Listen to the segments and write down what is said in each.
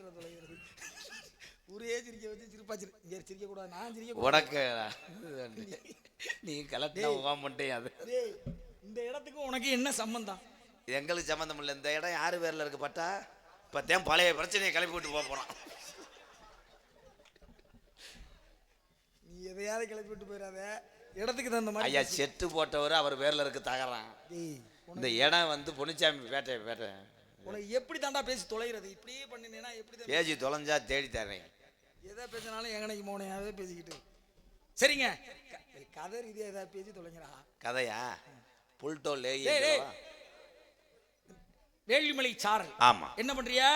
தொலைகிறது ஊரே சிரிக்க வச்சு சிரிப்பா சிரி இங்க சிரிக்க கூடாது நான் சிரிக்க உனக்கு நீ உகாம பண்ணிட்டே அது. இந்த இடத்துக்கு உனக்கு என்ன சம்பந்தம்? எங்களுக்கு சம்மந்தம் இல்லை. இந்த இடம் யாரு பேர்ல இருக்கு பட்டா இப்போத்தான் பழைய பிரச்சனையை கிளப்பி விட்டு போக போறான். நீ எதையாவது கிளப்பி விட்டு போயிடாத இடத்துக்கு தகுந்த மாதிரி ஐயா செட்டு போட்டவர் அவர் பேர்ல இருக்கு தகரான். டேய் இந்த இடம் வந்து பொன்னிச்சாமி பேட்டை பேட்டை உனக்கு எப்படி தாண்டா பேசி தொலைகிறது? இப்படியே பண்ணினேன்னா எப்படி பேசி தொலைஞ்சா தேடி தரேன் எதை பேசினாலும் எங்கனைக்கு மோனையாவே பேசிக்கிட்டு. சரிங்க. கதை ரீதியா ஏதாவது பேசி தொலைங்கடா கதையா? புல்டோல் டேய், டேய். வேள்விமலை சாரல். ஆமா. என்ன பண்றியா?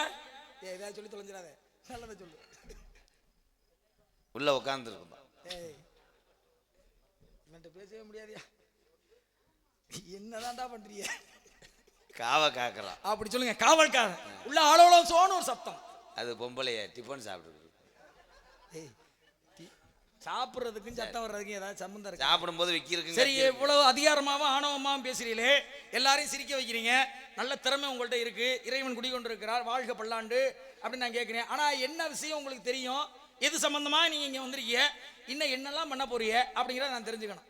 ஏய் ஏதாவது சொல்லி தொலைஞ்சிடாத. நல்லதை சொல்லு. உள்ள உட்காந்துருக்குமா ஏய் பேசவே முடியாதியா. என்னதான்டா பண்றீங்க? காவ காக்குறான் அப்படி சொல்லுங்க காவல்காரன். உள்ள ஆளோளோ சோன்னு ஒரு சத்தம். அது பொம்பளைய டிஃபன் சாப்பிடுறது. ஏய் சாப்பிடுறதுக்கும் சத்தம் வர்றதுக்கும் ஏதாவது சம்மந்தம் இருக்கு? சாப்பிடும்போது விக்கிருக்கு சரி இவ்வளவு அதிகாரமாவும் ஆணவமாவும் பேசுறீங்களே எல்லாரையும் சிரிக்க வைக்கிறீங்க. நல்ல திறமை உங்கள்ட்ட இருக்கு. இறைவன் குடிகொண்டிருக்கிறார் வாழ்க பல்லாண்டு அப்படின்னு நான் கேட்கிறேன் ஆனா என்ன விஷயம் உங்களுக்கு தெரியும்? எது சம்பந்தமா நீங்க இங்க வந்திருக்கீங்க? இன்னும் என்னெல்லாம் பண்ண போறீங்க? அப்படிங்கிறத நான் தெரிஞ்சுக்கணும்.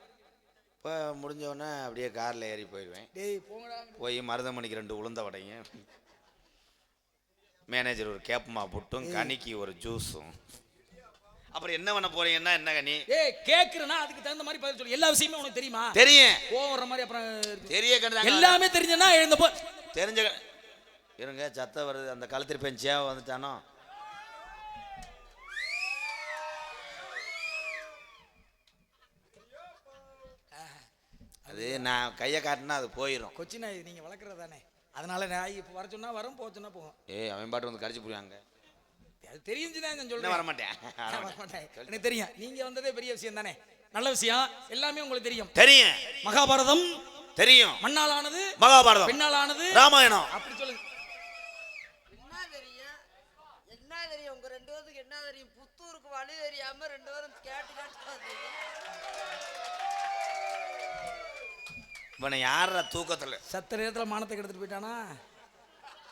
இப்போ முடிஞ்ச உடனே அப்படியே காரில் ஏறி போயிடுவேன். டேய் போங்கடா. போய் மருதமணிக்கு ரெண்டு உளுந்த வடையும் மேனேஜர் ஒரு கேப்பமா புட்டும் கனிக்கு ஒரு ஜூஸும் அப்புறம் என்ன பண்ண போறீங்கன்னா என்ன கனி? ஏய் கேக்குறேன்னா அதுக்கு தகுந்த மாதிரி பதில் சொல்லு. எல்லா விஷயமும் உனக்கு தெரியுமா? தெரியும். கோவம் வர்ற மாதிரி அப்புறம். தெரிய கண்டாங்க எல்லாமே தெரிஞ்சனா எழுந்த போ. தெரிஞ்ச இருங்க சத்தம் வருது. அந்த கழுத்திரி பெஞ்சியா வந்துட்டானோ? அது நான் கையை காட்டினா அது போயிடும் கொச்சி நாய் நீங்க வளர்க்குறது தானே? அதனால நாய் இப்போ வர சொன்னா வரும் போக சொன்னா போகும். ஏய் அவன் பாட்டு வந்து கடிச்சு போடுவாங்க. அது தெரிஞ்சுதான் நான் என்ன சொல்றேன். வரமாட்டேன். நான் வர மாட்டேன். எனக்கு தெரியும். நீங்க வந்ததே பெரிய விஷயம் தானே? நல்ல விஷயம். எல்லாமே உங்களுக்கு தெரியும். தெரியும். மகாபாரதம் தெரியும். மண்ணாலானது மகாபாரதம். பெண்ணாலானது. ராமாயணம். அப்படி சொல்லுங்க. என்ன தெரியும் என்ன தெரியும் உங்க ரெண்டு பேருக்கு என்ன தெரியும் புத்தூருக்கு வழி தெரியாம ரெண்டு பேரும் கேட்டு கேட்டு. இவனை யார தூக்கத்துல? சத்த நேரத்துல மானத்தை கெடுத்துட்டு போயிட்டானா?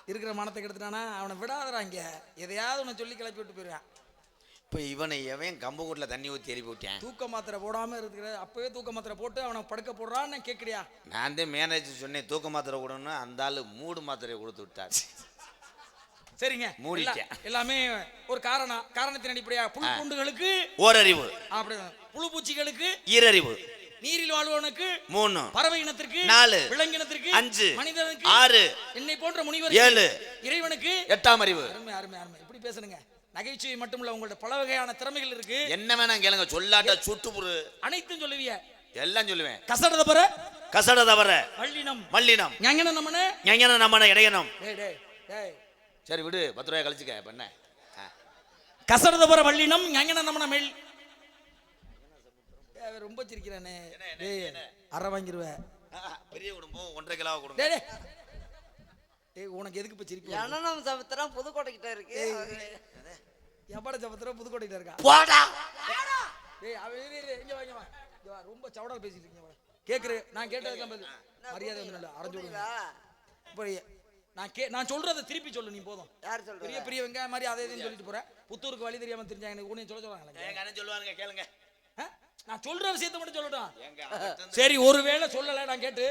இருக்கிற மானத்தை கெடுத்துட்டானா? அவனை விடாதடா இங்க. எதையாவது உன்னை சொல்லி கிளப்பி விட்டு போயிருவான். இப்போ இவனை எவன் கம்பு கூட்டில் தண்ணி ஊற்றி எரி விட்டேன் தூக்க மாத்திரை போடாம இருக்கிற அப்பவே தூக்க மாத்திரை போட்டு அவனை படுக்க போடுறான்னு கேட்கறியா நான் தான் மேனேஜர் சொன்னேன் தூக்க மாத்திரை கொடுன்னு. அந்த ஆளு மூடு மாத்திரையை கொடுத்து விட்டார். சரிங்க. மூடிட்டேன். எல்லா- எல்லாமே ஒரு காரணம். காரணத்தின் அடிப்படையா புழு பூண்டுகளுக்கு ஓரறிவு. அப்படி புழு பூச்சிகளுக்கு ஈரறிவு. நீரில் வாழ்வனுக்கு மூணு பறவை இனத்திற்கு நாலு. விலங்கினத்திற்கு அஞ்சு. மனிதனுக்கு ஆறு. என்னை போன்ற முனிவர் ஏழு. இறைவனுக்கு எட்டாம் அறிவு. அருமை அருமை அருமை. இப்படி பேசணுங்க நகைச்சுவை மட்டுமல்ல உங்கள்ட்ட பல வகையான திறமைகள் இருக்கு. என்ன வேணா கேளுங்க சொல்லாட்ட சுட்டுப்புரு அனைத்தும் சொல்லுவிய. எல்லாம் சொல்லுவேன். கசடத பர கசட தவற வள்ளினம் மல்லினம். ஞான நம்மனே எங்கன நம்மன இடையனம். டேய் டேய் டேய். சரி விடு பத்து ரூபாய் கழிச்சுக்க ஆ. கசடத பர வள்ளினம் ஞான நம்மன மேல். அவன் ரொம்ப சிரிக்கிறானே. டேய் அரை வாங்கிருவேன் ஆ, பெரிய குடும்பம் ஒன்றரை கிலோ குடும்பம். டேய் உனக்கு எதுக்கு இப்ப சிரிப்பு? ஜனனம் சமுத்திரம் புதுக்கோட்டை கிட்ட இருக்கு. எப்பாட சபத்திரம் புதுக்கோட்டையில இருக்கா? போடா! டேய் அவன் இரு, இரு, இங்க வா, இங்க வா. ரொம்ப சவடால் பேசிட்டு இருக்கீங்க வா. கேக்குறேன். நான் கேட்டதுக்கு பதில். மரியாதை வந்து இல்லை அரைஞ்சு விடுங்க இப்போ நான் கே நான் சொல்றதை திருப்பி சொல்லு நீ போதும். யார் சொல்றது பெரிய பெரிய வெங்காயம் மாதிரி அதை இதையும் சொல்லிட்டு போறேன் புத்தூருக்கு வழி தெரியாம தெரிஞ்சாங்க எனக்கு உன்னையும் சொல்ல சொல்றாங்களே எங்க அண்ணன் சொல்லுவாருங்க கேளுங்க? நான் சொல்ற விஷயத்தை மட்டும் சொல்லட்டும். சரி ஒருவேளை சொல்லல நான் கேட்டு.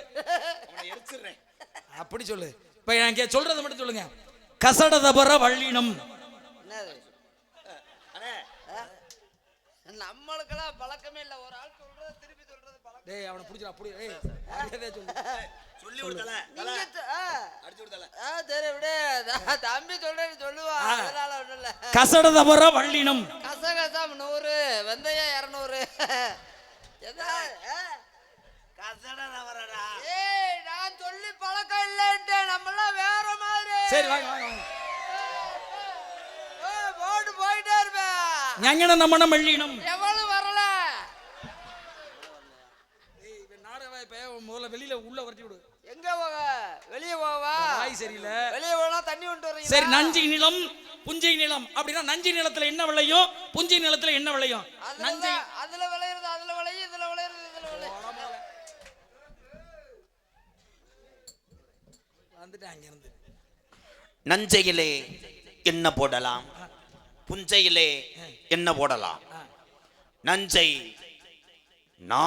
அப்படி சொல்லு. இப்ப நான் கே சொல்றதை மட்டும் சொல்லுங்க. கசடதபர வள்ளினம். என்னது? அண்ணே. நம்மளுக்கெல்லாம் பழக்கமே இல்ல. ஒரு ஆள் சொல்றது திருப்பி சொல்றது பழக்கம். டேய் அவனை பிடிச்சிடா அப்படி ஏய் மரியாதையா சொல்லு. சொல்லி விடுதல அடிச்சு விடுதல ஆ, சரி விடு. தம்பி சொல்றேன்னு சொல்லுவா. அதனால ஒண்ணும் இல்ல. கசடதபர வள்ளினம் கசகசம் நூறு வெந்தயம் இரநூறு எதா ஆ? கசட தவறடா ஏய் நான் சொல்லி பழக்கம் இல்லைன்ட்டு நம்மளாம் வேற மாதிரி. சரி வாங்க வாங்க வாங்க. ஏய், போட்டு போயிட்டே இருப்பேன் ஞான நம்மன வள்ளினம் எவ்வளவு வரல? முதல்ல வெளியில உள்ள வரட்டி விடு. எங்க போக வெளிய போவா? வாய் சரியில்லை. வெளிய போனா தண்ணி கொண்டு வரீங்க சரி நஞ்சை நிலம் புஞ்சை நிலம் அப்படின்னா நஞ்சை நிலத்துல என்ன விளையும்? புஞ்சை நிலத்துல என்ன விளையும்? நஞ்சை அதுல விளையிறது அதுல விளையும் இதுல விளையிறது இதுல விளையும் வந்துட்டேன் அங்க இருந்து நஞ்சையிலே என்ன போடலாம்? புஞ்சையிலே என்ன போடலாம்? நஞ்சை நா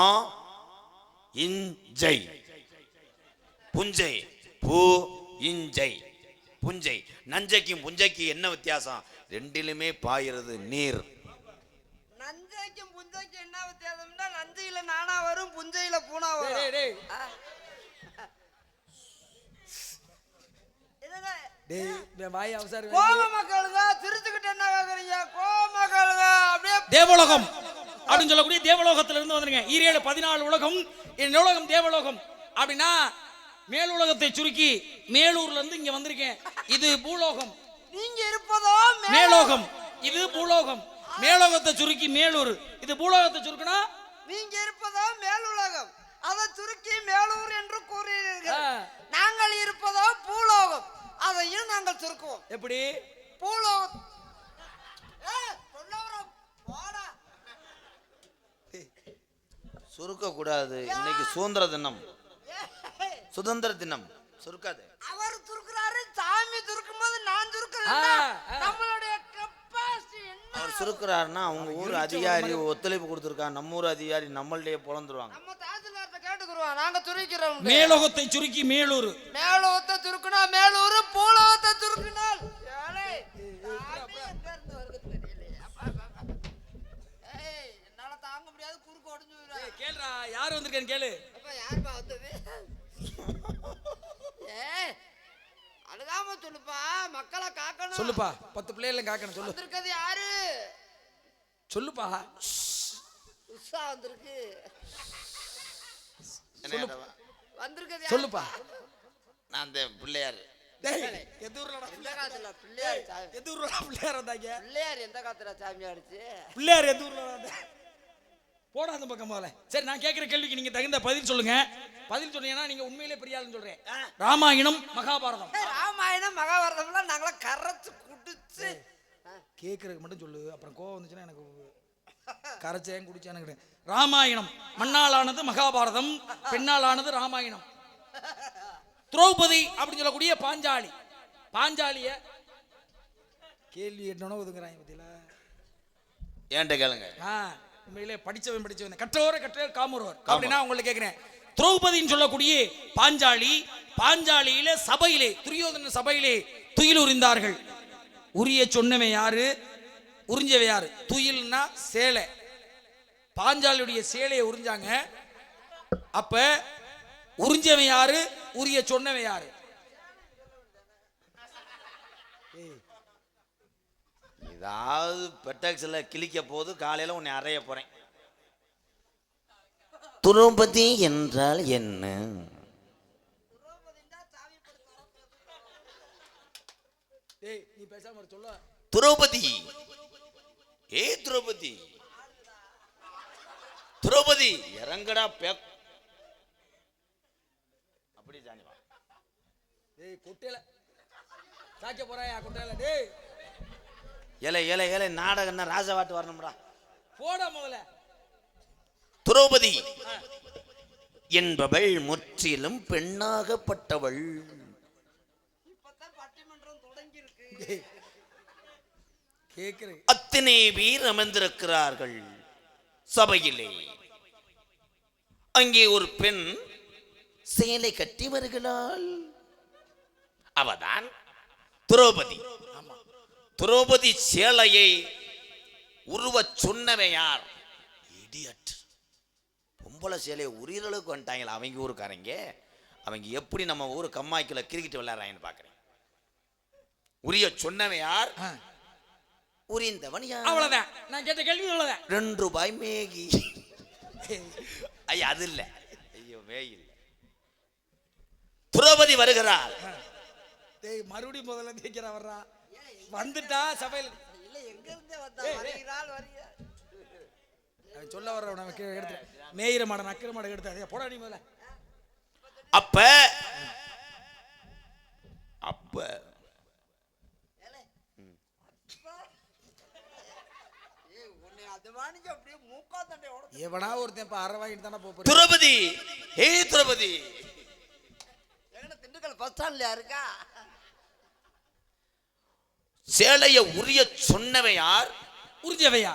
இஞ்சை. புஞ்சை பூ இஞ்சை. புஞ்சை. நஞ்சைக்கும் புஞ்சைக்கும் என்ன வித்தியாசம்? ரெண்டிலுமே பாயிறது நீர். நஞ்சைக்கும் புஞ்சைக்கும் என்ன வித்தியாசம்னா நஞ்சையில நானா வரும் புஞ்சையில பூனா வரும். என்னங்க? டேய் வாய் அவசாரி சிரிச்சுக்கிட்டு என்ன கேக்குறீங்க? அப்படியே தேவலோகம். அப்படின்னு சொல்லக்கூடிய தேவலோகத்துல இருந்து வந்துருங்க. ஈரேழு பதினாலு உலகம் என் உலகம் தேவலோகம். அப்படின்னா மேல் உலகத்தை சுருக்கி மேலூர்ல இருந்து இங்க வந்திருக்கேன். இது பூலோகம். நீங்க இருப்பதோ மேலோகம். இது பூலோகம். மேலோகத்தை சுருக்கி மேலூர். இது பூலோகத்தை சுருக்குனா? நீங்க இருப்பதோ மேலுலகம் அதை சுருக்கி மேலூர் என்று கூறுகிறீர்கள். நாங்கள் இருப்பதோ பூலோகம். அதையும் நாங்கள் சுருக்குவோம். எப்படி? போடா. சுருக்க கூடாது இன்னைக்கு சுதந்திர தினம். சுதந்திர தினம். சுருக்காது. அவர் சுருக்குறாரு சாமி சுருக்கும் போது நான் சுருக்கிறேன். நம்மளுடைய அவர் சுருக்குறாருன்னா அவங்க ஊர் அதிகாரி ஒத்துழைப்பு கொடுத்துருக்காங்க. நம்ம ஊர் அதிகாரி நம்மள்டே பொழந்துருவாங்க கேட்டுக்குருவோம் நாங்க சுருக்கிறோம் மேலோகத்தை சுருக்கி மேலூர் மேலோகத்தை சுருக்குனா மேலூர் பூலோகத்தை சுருக்குனால். என்னால தாங்க முடியாது குறுக்கு போயிடும். கேளுடா யார் வந்திருக்கேன்னு கேளு. அப்பா, யாருப்பா வந்தது? ஏய், அழுகாம சொல்லுப்பா. மக்களை காக்கணும். சொல்லுப்பா பத்து பிள்ளைகளை காக்கணும் சொல்லு. வந்திருக்கிறது யாரு? சொல்லுப்பா. உஷா வந்திருக்கு. வந்திருக்கிறது யாரு? சொல்லுப்பா நான் அந்த பிள்ளையார். டேய் எந்த ஊர்லடா எந்த காலத்துல பிள்ளையார் சாமி? எந்த ஊர்லடா பிள்ளையார் வந்தாங்க? பிள்ளையார் எந்த காலத்துல சாமி ஆடிச்சு? பிள்ளையார் எந்த ஊர்ல வந்தாங்க போடா அந்த பக்கம் போல சரி நான் கேட்கிற கேள்விக்கு நீங்க தகுந்த பதில் சொல்லுங்க. பதில் சொன்னீங்கன்னா நீங்க உண்மையிலே பெரிய ஆளுன்னு சொல்றேன். ராமாயணம் மகாபாரதம். ராமாயணம் மகாபாரதம்லாம் நாங்களாம் கரைச்சு குடிச்சு. கேட்கறதுக்கு மட்டும் சொல்லு. அப்புறம் கோவம் வந்துச்சுன்னா எனக்கு கரைச்சேன் குடிச்சேன்னு. ராமாயணம். மண்ணாலானது மகாபாரதம் பெண்ணாலானது ராமாயணம். திரௌபதி அப்படின்னு சொல்லக்கூடிய பாஞ்சாலி. பாஞ்சாலிய கேள்வி என்னன்னு ஒதுங்குறாங்க பத்தியில. ஏன்ட்ட கேளுங்க. ஆ உண்மையிலே படிச்சவன் படிச்சவன். கற்றோர கற்ற காமுறவர் அப்படின்னா உங்களுக்கு கேட்கிறேன் திரௌபதின்னு சொல்லக்கூடிய பாஞ்சாலி பாஞ்சாலியில சபையிலே துரியோதன சபையிலே துயில் உரிந்தார்கள். உரிய சொன்னவன் யாரு? உறிஞ்சவ யாரு? துயில்னா சேலை. பாஞ்சாலியுடைய சேலையை உறிஞ்சாங்க. அப்ப உறிஞ்சவன் யாரு? உரிய சொன்னவன் யாரு? ஏதாவது பெட்டாக்ஸில் கிழிக்க போது காலையில் உன்னை அறைய போகிறேன் துரோபதி என்றால் என்ன? டேய் நீ பேசாம இரு, சொல்ல. துரோபதி. ஏ துரோபதி? துரோபதி இறங்கடா பேக் அப்படி ஜானி வா. டேய் கொட்டையில. சாய்க்க போறாயா கொட்டையில? டேய். ஏலே ஏலே ஏலே நாடகம்னா ராஜாவாட்டு வரணும்டா. போடா முதல்ல. துரோபதி என்பவள் முற்றிலும் பெண்ணாகப்பட்டவள். இப்பதான் பட்டிமன்றம் தொடங்கி இருக்கு அத்தனை பேர் அமர்ந்திருக்கிறார்கள் சபையிலே. அங்கே ஒரு பெண் சேலை கட்டி வருகிறாள். அவதான் துரோபதி. துரோபதி சேலையை உருவச் சொன்னவன் யார்? இடியட். பொம்பளை சேலையை உரியற அளவுக்கு வந்துட்டாங்களா அவங்க ஊருக்காரங்க. அவங்க எப்படி நம்ம ஊர் கம்மாய்க்குள்ள கிரிக்கெட் விளையாடுறாங்கன்னு பார்க்குறேன் உரிய சொன்னவன் யார்? ஆ, உரிந்தவன் யார்? அவ்வளவுதான். நான் கேட்ட கேள்வி அவ்வளவுதான் ரெண்டு ரூபாய் மேகி. ஐயா அது இல்ல. ஐயோ மேகி துரோபதி வருகிறார் டேய் மறுபடியும் முதல்ல தேய்க்கிற வர்றா. வந்துட்டா சபையில். இல்ல எங்க இருந்தே வந்தா? வருகிறாள் வருகிறாள் அவன் சொல்ல வர்ற நமக்கு எடுத்து மேயிற மாட நக்கிற மாட எடுத்து அதே போடா நீ முதல்ல. அப்ப அப்ப ஏய் உன்னை அது வாணிக்கு அப்படியே மூக்கா தண்டை உடச்சு எவனா ஒருத்தன் இப்ப அரை வாங்கிட்டு தானே போறேன் துரோபதி! ஹே துரோபதி! திண்டுக்கல் பஸ் ஸ்டாண்ட்ல இருக்கா சேலைய உரிய சொன்னவன் யார்? உறிஞ்சவையா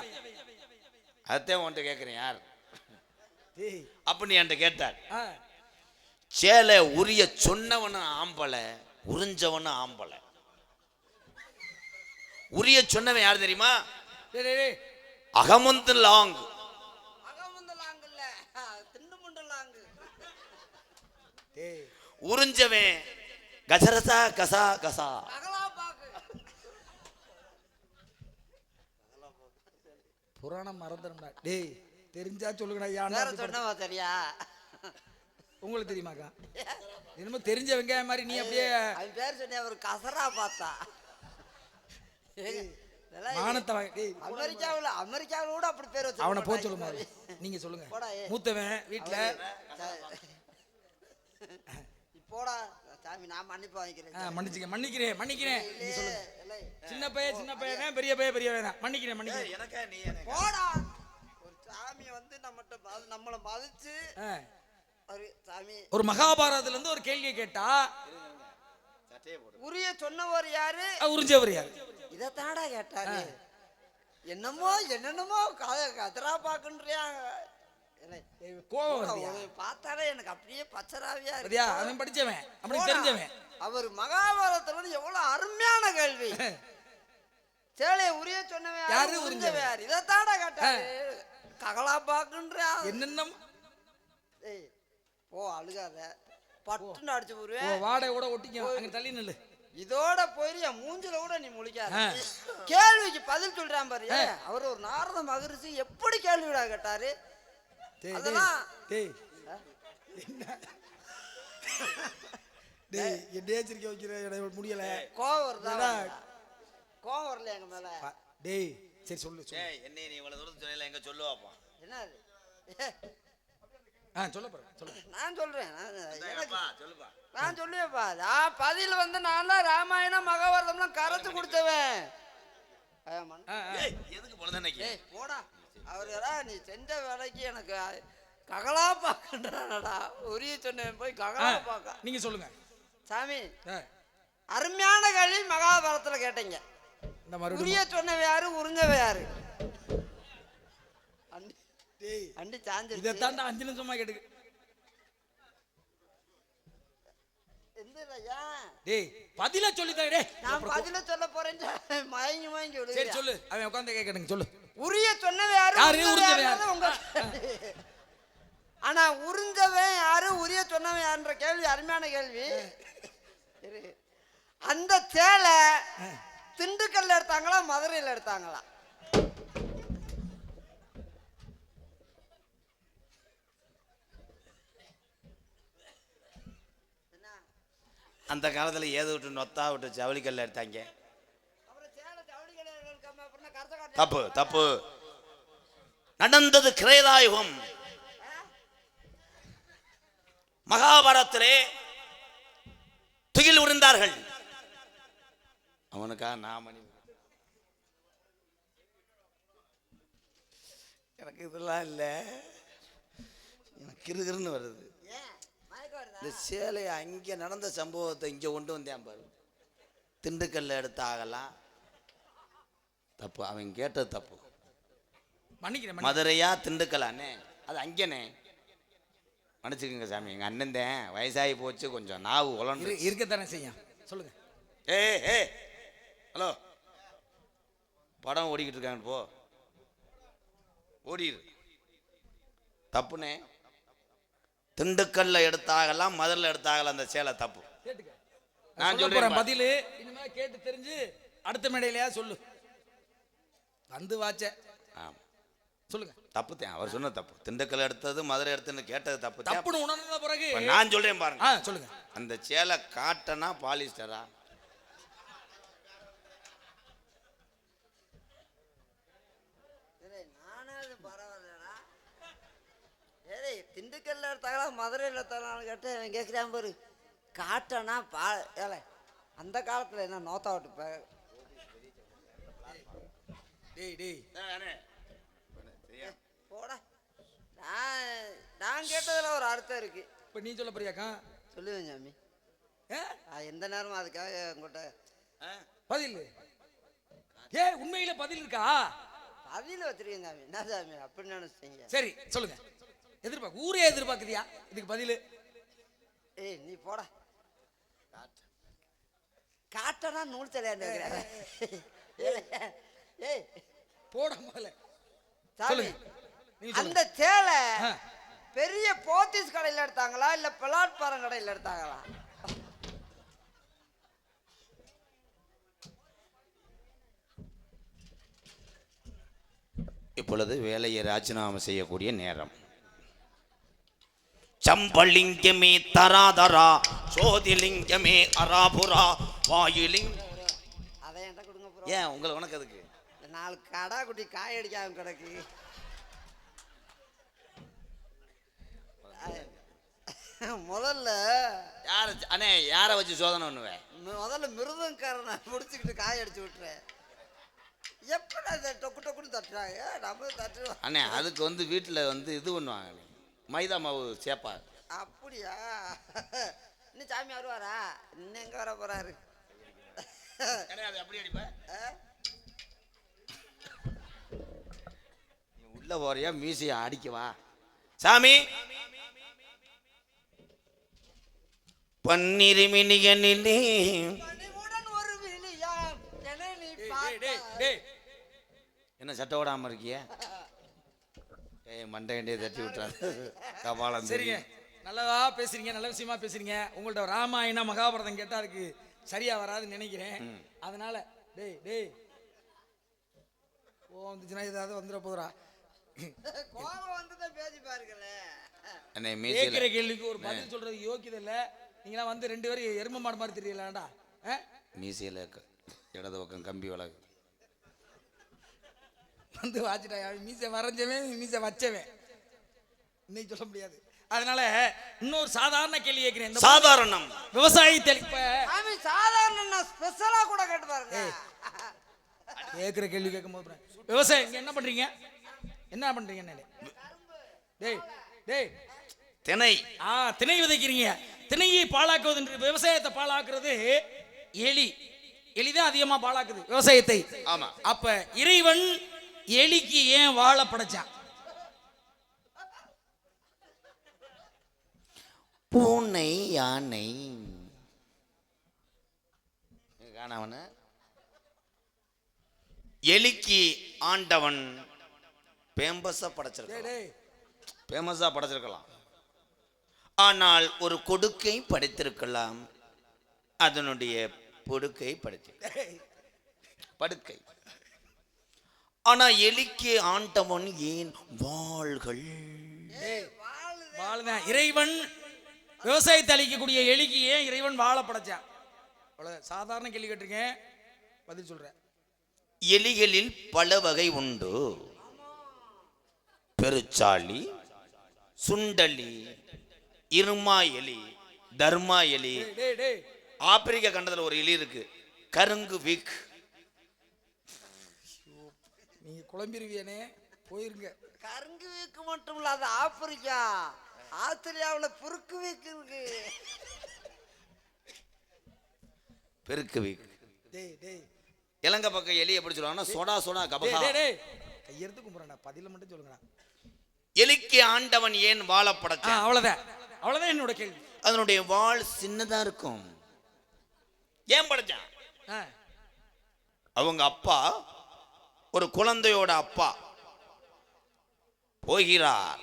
அதைத்தான் உன்கிட்ட கேட்கிறேன் யார்? அப்ப நீ என்கிட்ட கேட்டார். சேலை உரிய சொன்னவனும் ஆம்பளை உறிஞ்சவனும் ஆம்பளை. உரிய சொன்னவன் யார் தெரியுமா? டேய் டேய், டேய். அகமந்து லாங். உறிஞ்சவன். கஜரசா கசா கசா. அகலா பாக்கு புராணம் மறந்துடும்டா டேய் தெரிஞ்சா சொல்லுங்கடா யான் சொன்னவா சரியா உங்களுக்கு தெரியுமாக்கா? என்னமோ தெரிஞ்ச வெங்காயம் மாதிரி நீ அப்படியே அவன் பேர் சொன்ன ஒரு கசரா பார்த்தா. மானத்தை வாங்கி அமெரிக்காவுல அமெரிக்காவுல கூட அப்படி பேர் வச்சு அவனை போக சொல்லுங்க நீங்க சொல்லுங்க. மூத்தவன் வீட்டுல போடா சாமி நான் மன்னிப்பு வாங்கிக்கிறேன். மன்னிச்சுக்க மன்னிக்கிறேன் மன்னிக்கிறேன். சின்ன பையன் சின்ன பையன் பெரிய பையன் பெரிய பையன் மன்னிக்கிறேன் மன்னிக்கிறேன். எனக்கா நீ போடா. ஒரு சாமி வந்து நம்மகிட்ட நம்மள மதிச்சு. ஒரு சாமி. ஒரு மகாபாரதத்துல இருந்து ஒரு கேள்வியை கேட்டா உரிய சொன்னவர் யாரு? உறிஞ்சவர் யாரு? இதை தாடா கேட்டாரு என்னமோ என்னென்னமோ க- கதரா பாக்குன்றியா உன்னை பார்த்தாலே எனக்கு அப்படியே பச்சராவியா இருக்கு. அவன் படிச்சவன். அப்படி போடா. தெரிஞ்சவன். அவர் மகாபாரதத்துல வந்து எவ்வளவு அருமையான கேள்வி. சேலையை உரிய சொன்னவன் யாரு? உறிஞ்சவன்? யாரு? இதை தாடா கேட்டாரு ககலா பாக்குன்றியா என்னென்ன? ஏய் போ அழுகாத. பட்டுன்னு அடிச்சு போடுவேன். வாடகை ஒட்டிக்கும். அங்க தள்ளி நில்லு. இதோட போயிரு என் மூஞ்சில கூட நீ முழிக்காத. கேள்விக்கு பதில் சொல்றான் பாரு. அவர் ஒரு நாரத மகரிஷி. எப்படி கேட்டாரு? டேய் அதெல்லாம் டேய். என்ன? டேய் என்னையே சிரிக்க வைக்கிற முடியல. கோவம் வருதா? கோவம் வரல எங்க மேல? பா- டேய் சரி சொல்லு என்ன நீ இவ்வளவு தூரம் சொல்லல எங்க சொல்லுவாப்பா? என்னது? ஏ, ஆ சொல்லு நான் சொல்றேன். நான் சொல்லுவேப்பா நான் பதில் வந்து நான் தான் ராமாயணம் மகாபாரதம்லாம் கரைச்சு கொடுத்தவன் எதுக்கு போடா. அவருடா நீ செஞ்ச வேலைக்கு எனக்கு ககலா பார்க்கறானடா உரிய சொன்னேன் போய் ககலா பார்க்க நீங்க சொல்லுங்க. சாமி அருமையான கேள்வி மகாபாரதத்துல கேட்டீங்க. இந்த உரிய சொன்னவ யாரு உறிஞ்சவ யாரு? டேய் அண்டி சாஞ்சிருச்சு இதை தாண்டா அஞ்சு நிமிஷமா கேட்டுக்கு டேய் பதிலா சொல்லி தர டேய். நான் பதில சொல்ல போறேன் மயங்கி மயங்கி சரி விடுங்க சொல்லு. அவன் உட்காந்து கேட்கணுங்க சொல்லு. உரிய சொன்னவ யாரு? யாரு? உங்க ஆனா உறிஞ்சவன் யாரு? உரிய சொன்னவன் யாருன்ற கேள்வி அருமையான கேள்வி. அந்த சேலை திண்டுக்கல்ல எடுத்தாங்களா மதுரையில எடுத்தாங்களா? அந்த காலத்துல ஏது விட்டு நொத்தா விட்டு ஜவுளிக்கல்ல எடுத்தாங்க? தப்பு தப்பு. நடந்தது கிரேதாயுகம். மகாபாரத்திலே துகில் உறிந்தார்கள் அவனுக்கா நாமணி எனக்கு இதெல்லாம் இல்லை. எனக்கு கிருகிருன்னு வருது. இந்த சேலை அங்கே நடந்த சம்பவத்தை இங்கே கொண்டு வந்தேன் பாரு. திண்டுக்கல்ல எடுத்து ஆகலாம் தப்பு அவன் கேட்டது தப்பு. மன்னிக்கிறேன் மன்னி- மதுரையா திண்டுக்கலானே அது அங்கேனே மன்னிச்சுக்கோங்க சாமி எங்கள் அண்ணன் தான் வயசாகி போச்சு கொஞ்சம் நாவு உலண்டு இருக்கத்தானே செய்யும். சொல்லுங்க. ஏ ஏ ஹலோ. படம் ஓடிக்கிட்டு இருக்காங்க போ. ஓடிடு தப்புனே திண்டுக்கல்ல எடுத்தாகலாம் மதுரையில் எடுத்தாகலாம் அந்த சேலை தப்பு. நான் சொல்றேன். பதிலு இனிமே கேட்டு தெரிஞ்சு அடுத்த மேடையிலயா சொல்லு. வந்து வாச்ச. சொல்லுங்க. தப்பு தான் அவர் சொன்ன தப்பு. திண்டுக்கல் எடுத்தது மதுரை எடுத்துன்னு கேட்டது தப்பு தப்புன்னு உணர்ந்த பிறகு நான் சொல்றேன் பாருங்க. சொல்லுங்க. அந்த சேலை காட்டனா பாலிஸ்டரா ஏய், நானாவது பரவாயில்லடா ஏய் திண்டுக்கல்ல எடுத்தாங்களா? மதுரையில் எடுத்தாங்களான்னு கேட்டு அவன் கேட்குறான் பாரு. காட்டனா பா ஏலே அந்த காலத்தில் என்ன நோத்தா விட்டு பே டேய் டேய். போடா. நான் நான் கேட்டதில் ஒரு அர்த்தம் இருக்கு. இப்ப நீ சொல்ல போறியாக்கா சொல்லுவேன் சாமி. எந்த நேரமும் அதுக்காக உங்கள்கிட்ட பதில். ஏ உண்மையில பதில் இருக்கா? பதில் வச்சிருக்கேன் சாமி. என்ன சாமி? அப்படின்னு நினைச்சீங்க சரி சொல்லுங்க. எதிர்பார்க்க ஊரே எதிர்பார்க்குதியா இதுக்கு பதில். ஏய் நீ போடா. காட்டனா நூல் தலையாண்டு ஏய் போட முதல்ல. அந்த சேலை. பெரிய போத்தீஸ் கடையில் எடுத்தாங்களா? இல்ல பிளாட்பாரம் கடையில் எடுத்தாங்களா? இப்பொழுது வேலையை ராஜினாமா செய்யக்கூடிய நேரம். சம்பலிங்கமே தராதரா சோதிலிங்கமே அராபுரா வாயுலிங். அதை என்கிட்ட கொடுங்க ஏன் உங்களை உனக்கு அதுக்கு நாலு கடா குட்டி காய் அடிக்காம கிடக்கு. முதல்ல யார அண்ணே யாரை வச்சு சோதனை பண்ணுவேன் முதல்ல மிருதங்காரனை முடிச்சுக்கிட்டு காய் அடிச்சு விட்டுறேன் எப்படி அதை டொக்கு டொக்குன்னு தட்டுறாங்க? நம்ம தட்டுறோம். அண்ணே அதுக்கு வந்து வீட்டில் வந்து இது பண்ணுவாங்க மைதா மாவு சேப்பா அப்படியா? இன்னும் சாமி வருவாரா? இன்னும் எங்க வர போறாரு? அது அப்படி அடிப்பேன் உள்ள போறியா? மீசையை அடிக்கவா சாமி! பார்த்தாய். டேய். என்ன சட்டை ஓடாம இருக்கிய? ஏய் மண்டையண்டே தட்டி விட்டுறாரு கபாலம் சரிங்க. நல்லதா பேசுறீங்க நல்ல விஷயமா பேசுறீங்க. உங்கள்ட்ட ராமாயணம் மகாபாரதம் கேட்டா அதுக்கு சரியா வராதுன்னு நினைக்கிறேன். அதனால டேய் டேய். ஓ வந்துச்சுன்னா ஏதாவது வந்துட போதுரா கோபம் வந்துதான் பேசி பாருங்களேன் அண்ணே கேட்கிற கேள்விக்கு ஒரு பதில் சொல்றது யோக்கியது இல்ல. நீங்களாம் வந்து ரெண்டு பேரும் எரும மாடு மாதிரி தெரியலாம்டா. ஆ? மீசையில் இடது பக்கம் கம்பி வளகு வந்து வாச்சிட்டா மீசை வரைஞ்சவன் மீசை வச்சவன். இன்னைக்கு சொல்ல முடியாது. அதனால இன்னொரு சாதாரண கேள்வி கேட்கிறேன். இந்த சாதாரணம். விவசாயி தெளிப்ப சாமி சாதாரண ஸ்பெஷலா கூட கேட்டு பாருங்க. கேட்குற கேள்வி கேட்கும் போது விவசாயம் இங்க என்ன பண்றீங்க? என்ன பண்றீங்க டேய் டேய். திணை. ஆ திணை விதைக்கிறீங்க. திணையை பாழாக்குவது என்று விவசாயத்தை பாழாக்குறது எலி. எலிதான் அதிகமா பாழாக்குது விவசாயத்தை. ஆமா. அப்ப இறைவன் எலிக்கு ஏன் வாழ படைச்சான்? பூனை யானை. காணவன எலிக்கு ஆண்டவன் பேம்பஸா படைச்சிருக்கலாம். டேய் பேமஸா படைச்சிருக்கலாம். ஆனால் ஒரு கொடுக்கை படைத்திருக்கலாம். அதனுடைய பொடுக்கை படைத்து படுக்கை. ஆனா எலிக்கு ஆண்டவன் ஏன் வாள்கள்? வாழுதான் இறைவன் விவசாயத்தை அழிக்கக்கூடிய எலிக்கு ஏன் இறைவன் வாழ படைச்சான் அவ்வளோ சாதாரண கேள்வி கேட்டிருக்கேன். பதில் சொல்றேன். எலிகளில் பல வகை உண்டு. பெருச்சாளி சுண்டலி இருமா எலி தர்மா எலி. ஆப்பிரிக்க கண்டத்துல ஒரு எலி இருக்கு. கருங்கு விக். நீங்க குழம்பிருவியனே போயிருங்க. கருங்கு வீக்கு மட்டும் இல்ல அது ஆப்பிரிக்கா. ஆஸ்திரேலியாவுல புருக்கு வீக்கு இருக்கு. பெருக்கு விக் டேய் டேய். இலங்கை பக்கம் எலி எப்படி சொல்லுவாங்கன்னா சொடா சொடா டேய் கபகா. டேய் டேய் கையெடுத்து கும்பிட்றேன்டா பதில மட்டும் சொல்லுங்கடா. எலிக்கு ஆண்டவன் ஏன் வாழ ஆ படைச்சான் அவ்வளோதான் அவ்வளோதான் என்னோட கேள்வி. அதனுடைய வாள் சின்னதா இருக்கும். ஏன் படைச்சான்? ஆ. அவங்க அப்பா ஒரு குழந்தையோட அப்பா போகிறார்.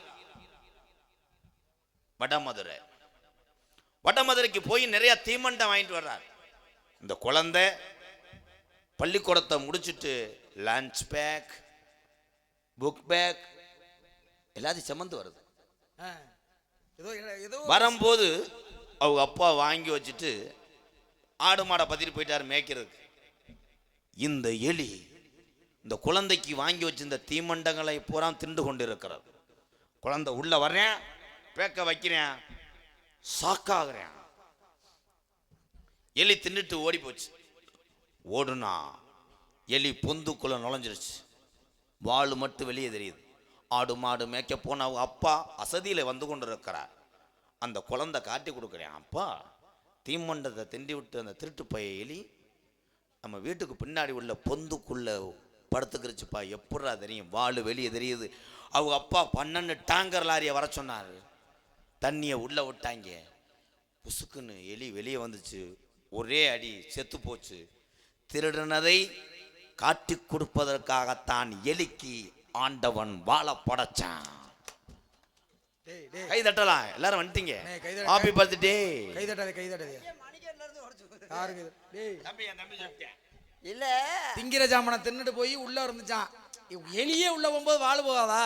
வடமதுரை. வடமதுரைக்கு போய் நிறைய தீமண்டம் வாங்கிட்டு வர்றார். இந்த குழந்தை பள்ளிக்கூடத்தை முடிச்சிட்டு லஞ்ச் பேக் புக் பேக் எல்லாத்தையும் சுமந்து வருது. வரும்போது அவங்க அப்பா வாங்கி வச்சுட்டு ஆடு மாடை பத்திட்டு போயிட்டாரு மேய்க்கிறதுக்கு. இந்த எலி இந்த குழந்தைக்கு வாங்கி வச்சிருந்த தீமண்டங்களை பூரா திண்டு கொண்டு இருக்கிறது குழந்தை உள்ள வர்றேன் பேக்க வைக்கிறேன் சாக்காகிறேன். எலி தின்னுட்டு ஓடி போச்சு. ஓடுனா எலி பொந்துக்குள்ள நுழைஞ்சிருச்சு. வாள் மட்டும் வெளியே தெரியுது. ஆடு மாடு மேய்க்க போன அப்பா அசதியில் வந்து கொண்டு இருக்கிறார் அந்த குழந்தை காட்டி கொடுக்குறேன் அப்பா தீமண்டத்தை திண்டி விட்டு அந்த திருட்டு பைய எலி நம்ம வீட்டுக்கு பின்னாடி உள்ள பொந்துக்குள்ள படுத்துக்கிருச்சுப்பா. எப்படா தெரியும்? வாள் வெளியே தெரியுது. அவங்க அப்பா பன்னெண்டு டேங்கர் லாரியை வர சொன்னார். தண்ணியை உள்ளே விட்டாங்க. புசுக்குன்னு எலி வெளியே வந்துச்சு. ஒரே அடி செத்து போச்சு. திருடினதை காட்டிக் கொடுப்பதற்காகத்தான் எலிக்கு ஆண்டவன் வாழ படைச்சான். டேய் டேய். கை தட்டலாம். எல்லாரும் வந்துட்டீங்க. அண்ணே, கை தட்ட- ஹாப்பி பர்த்டே கை தட்டாதே கை தட்டாதே. இருந்து உடைச்சு போகுது. இல்ல. திங்கிற ஜாமனை தின்னுட்டு போய் உள்ள இருந்துச்சான். எலியே உள்ள போகும்போது வாழ போகாதா?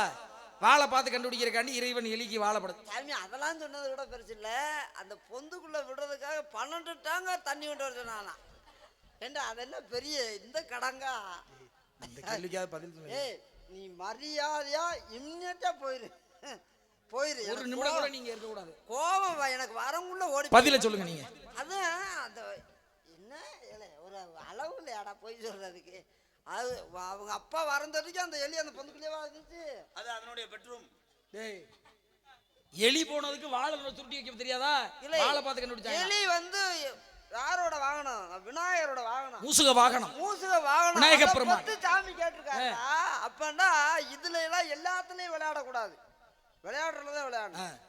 வாழை பார்த்து கண்டுபிடிக்கிறக்காண்டி இறைவன் எலிக்கு வாழைப்படுது சாமி அதெல்லாம் சொன்னது கூட பெருசு இல்ல. அந்த பொந்துக்குள்ள விடுறதுக்காக பன்னெண்டு டேங்க தண்ணி கொண்டு வர சொன்னானா ஏண்டா அதெல்லாம் பெரிய இந்த கடங்கா? இந்த கேள்விக்காவது பதில் சொல்லு. நீ மரியாதையா இம்மிடியா போயிரு. போயிரு. ஒரு நிமிடம் கூட நீங்க இருக்க கூடாது கோவம் வ- எனக்கு வரங்குள்ள ஓடி பதில சொல்லுங்க நீங்க. அதான் அந்த ஒரு அளவு இல்லையாடா போய் சொல்றதுக்கு. அது அவங்க அப்பா வரந்ததுக்கு அந்த எலி அந்த பொந்துக்குள்ளேயே இருந்துச்சு அது அதனுடைய பெட்ரூம். டேய். எலி போனதுக்கு வாழை சுருட்டி வைக்க தெரியாதா? இல்லை. வாழை பார்த்து கண்டுபிடிச்சாங்க. எலி வந்து யாரோட வாகனம்? விநாயகரோட வாகனம். மூசுக வாகனம். மூசுக வாகனம். விநாயக. பத்தி சாமி கேட்டிருக்காங்க அப்பண்டா இதுல எல்லாம் எல்லாத்துலயும் விளையாடக்கூடாது. விளையாடுறதுதான். விளையாடணும்.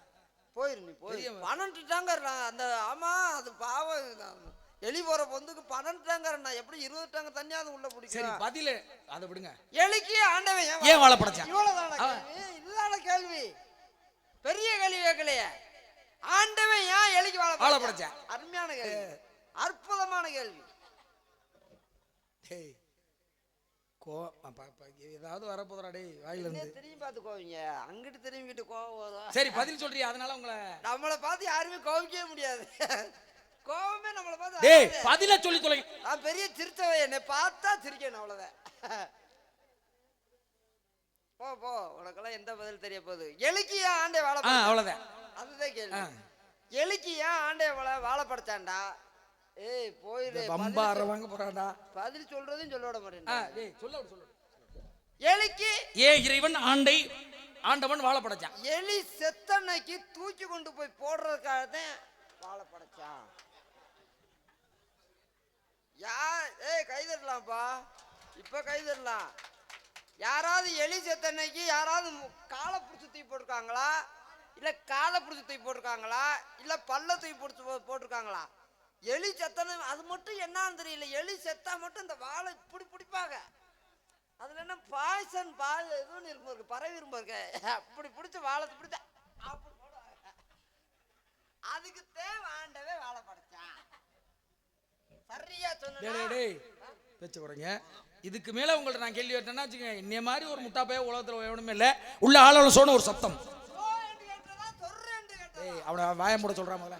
போயிரு நீ பெரிய- பன்னெண்டு டேங்கர் அந்த ஆமா அது பாவம். எலி போற பொந்துக்கு பன்னெண்டு டேங்கர் நான் எப்படி இருபது டேங்கர் தண்ணியாவது உள்ள சரி பிடிக்கும் பதில. அதை விடுங்க. எலிக்கு ஆண்டவன் ஏன் வாழை படைச்சான்? இவ்வளவுதான? இதுதான கேள்வி. பெரிய கேள்வி கேட்கலையே. ஆண்டவன் ஏன் எலிக்கு வாழ வாழை படைச்சான்? அருமையான கேள்வி. அற்புதமான கேள்வி. டேய் கோ பா- பா- ஏதாவது வரப்போதுடா டேய் வாயில இருந்து. திரும்பி பார்த்து கோவிங்க அங்கிட்டு திரும்பிக்கிட்டு கோவம் வரும். சரி பதில் சொல்றியா? அதனால உங்களை நம்மளை பார்த்து யாருமே கோவிக்கவே முடியாது. கோவமே நம்மளை பார்த்து டேய். பதில சொல்லி தொலை. நான் பெரிய சிரிச்சவை என்னை பார்த்தா சிரிக்கணும் அவ்வளவுதான். போ போ உனக்கெல்லாம் எந்த பதில் தெரிய போகுது? எலிக்கு ஏன் ஆண்டே வாழை? அவ்வளவுதான். அதுதான் கேள்வி. ஏன் ஆண்டே வாழை வாழை படைச்சான்டா? ஏய் போயிரு பம்பா அற வாங்க போறாடா பதில் சொல்றதையும் சொல்ல விட மாட்டேன் சொல்ல சொல்ல. எலிக்கு ஏ இறைவன் ஆண்டை ஆண்டவன் வாழ படைச்சான். எலி செத்தன்னைக்கு தூக்கி கொண்டு போய் போடுறதுக்காக தான் வாழை படைச்சான். யார்? ஏய் கைதட்டலாம்ப்பா. இப்ப கைதட்டலாம். யாராவது எலி செத்தன்னைக்கு யாராவது காலை பிடிச்சி தூக்கி போட்டிருக்காங்களா? இல்லை காலை பிடிச்சி தூக்கி போட்டிருக்காங்களா? இல்லை பல்ல தூக்கி பிடிச்சி போ- போட்டிருக்காங்களா? எலி செத்தன அது மட்டும் என்னன்னு தெரியல. எலி செத்தா மட்டும் இந்த வாழை இப்படி பிடிப்பாங்க. அதில் என்ன பாய்சன் பாய் எதுவும் இருக்கும் இருக்கு. பறவை இருக்கும் இருக்கு. அப்படி பிடிச்ச வாழை பிடிச்ச அப்படி போடுவாங்க. அதுக்கு தேவை ஆண்டவே வாழை படைச்சான். சரியா சொன்ன பேச்சு போறீங்க இதுக்கு மேல உங்கள்ட்ட நான் கேள்வி கேட்டேன்னா வச்சுக்கோங்க என்னைய மாதிரி ஒரு முட்டா பைய உலகத்துல எவனுமே இல்ல உள்ள ஆளோட சோன ஒரு சத்தம். ஏய் அவனை வாய மூட சொல்றான் முதல்ல.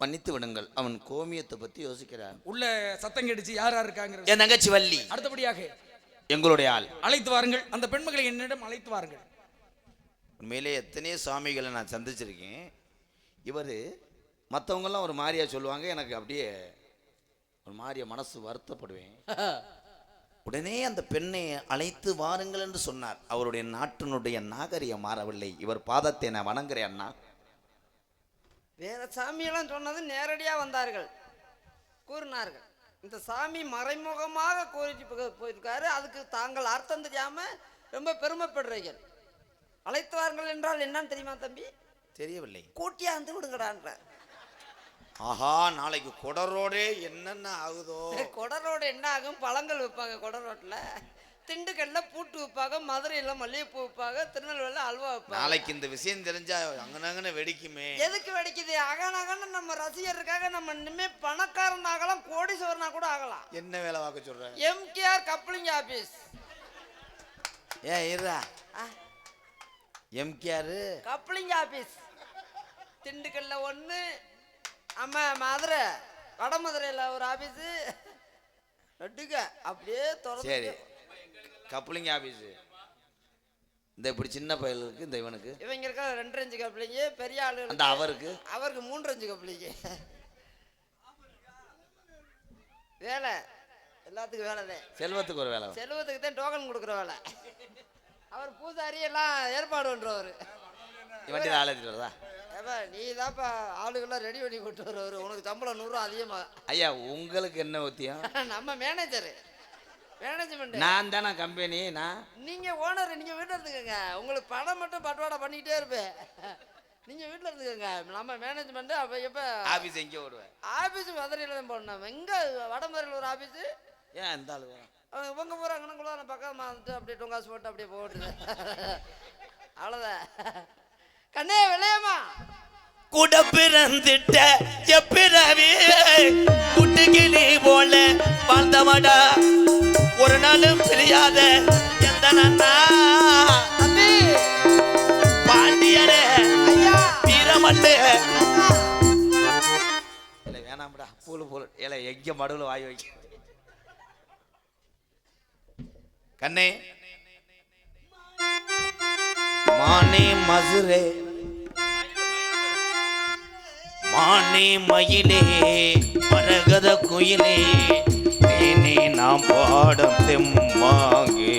மன்னித்து விடுங்கள் அவன் கோமியத்தை பத்தி யோசிக்கிறான். உள்ள சத்தம் கேட்டுச்சு யார் யார் இருக்காங்க என் தங்கச்சி வள்ளி. அடுத்தபடியாக எங்களுடைய ஆள். அழைத்து வாருங்கள். அந்த பெண்மகளை என்னிடம் அழைத்து வாருங்கள். உண்மையிலே எத்தனையோ சாமிகளை நான் சந்திச்சிருக்கேன். இவர் மற்றவங்கெல்லாம் ஒரு மாதிரியா சொல்லுவாங்க எனக்கு அப்படியே ஒரு மாதிரியா மனசு வருத்தப்படுவேன். உடனே அந்த பெண்ணை அழைத்து வாருங்கள் என்று சொன்னார். அவருடைய நாட்டினுடைய நாகரிகம் மாறவில்லை. இவர் பாதத்தை நான் வணங்குறேன் அண்ணா. வேற சாமியெல்லாம் சொன்னது நேரடியா வந்தார்கள். கூறினார்கள். இந்த சாமி மறைமுகமாக கோரிட்டு போ- போயிருக்காரு. அதுக்கு தாங்கள் அர்த்தம் தெரியாம ரொம்ப பெருமைப்படுறீர்கள். அழைத்து வாருங்கள் என்றால் என்னன்னு தெரியுமா தம்பி? தெரியவில்லை. கூட்டியாந்து விடுங்கடான்ற ஆஹா நாளைக்கு கொடரோடே என்னென்ன ஆகுதோ? கொடரோடு என்ன ஆகும்? பழங்கள் வைப்பாங்க கொடரோட்டில் திண்டுக்கல்ல பூட்டு வைப்பாங்க மதுரையில் மல்லிகைப்பூ வைப்பாங்க திருநெல்வேலியில் அல்வா வைப்பாங்க நாளைக்கு இந்த விஷயம் தெரிஞ்சா அங்கனங்கன வெடிக்குமே. எதுக்கு வெடிக்குது? அகனகன்னு நம்ம ரசிகருக்காக நம்ம இனிமே பணக்காரன் ஆகலாம் கோடீஸ்வரனா கூட ஆகலாம். என்ன வேலை பார்க்க சொல்ற? MKR coupling office. ஏன் இருடா. எம்கேஆர்? Coupling office. திண்டுக்கல்ல ஒன்று ஆமா மதுரை வடமதுரையில் ஒரு ஆபீஸு நட்டுக்க அப்படியே சரி. திறந்து கப்ளிங் ஆபீஸ் இந்த இப்படி சின்ன பயலுக்கு இந்த இவனுக்கு. இவங்க இருக்க ரெண்டு அஞ்சு கப்ளிங்கு பெரிய ஆளு அந்த அவருக்கு? அவருக்கு மூன்று அஞ்சு கப்ளிங்கு வேலை. எல்லாத்துக்கும் வேலை தான். செல்வத்துக்கு ஒரு வேலை. செல்வத்துக்கு தான் டோக்கன் கொடுக்குற வேலை. அவர் பூசாரி எல்லாம் ஏற்பாடு பண்றவர். வண்டியில் ஆள் எடுத்துட்டு வருதா? ஏப்பா நீ தான்ப்பா ஆளுகள்லாம் ரெடி பண்ணி கொண்டு வருவாரு. உனக்கு சம்பளம் நூறுரூவா அதிகமா. ஐயா உங்களுக்கு என்ன ஊத்தியம்? நம்ம மேனேஜர் மேனேஜ்மெண்ட் நான் தானே கம்பெனி நான்? நீங்க ஓனர் நீங்க வீட்டில் இருந்துக்கங்க. உங்களுக்கு பணம் மட்டும் பட்டுவாடா பண்ணிக்கிட்டே இருப்பேன். நீங்க வீட்டில் இருந்துக்கங்க. நம்ம மேனேஜ்மெண்ட் அப்போ எப்போ? ஆபீஸ் எங்கே ஓடுவேன் ஆஃபீஸ் மதுரையில் தான் போடணும் எங்க? வடமதுரையில் ஒரு ஆஃபீஸு ஏன் இந்த ஆளு வேணும் இவங்க போகிறாங்கன்னாக்குள்ள நான் பக்கம் வந்துட்டு அப்படியே டொங்காசு போட்டு அப்படியே போட்டுது அவ்வளோதான் கண்ணே விளையாமா கூட பிறந்திட்ட எப்பிறவி குட்டுக்கிளி போல வாழ்ந்தவடா. ஒரு நாளும் பிரியாத எந்த நன்னா? ஐயா. வீரமல்லு. இல்லை வேணாம்டா. பூலு பூலு. இல்லை எங்க மடுவில் வாய் வைக்க? கண்ணே. மானே மதுரே மானே மயிலே மரகத குயிலே நீ நாம் பாடம் தெம்மாங்கே.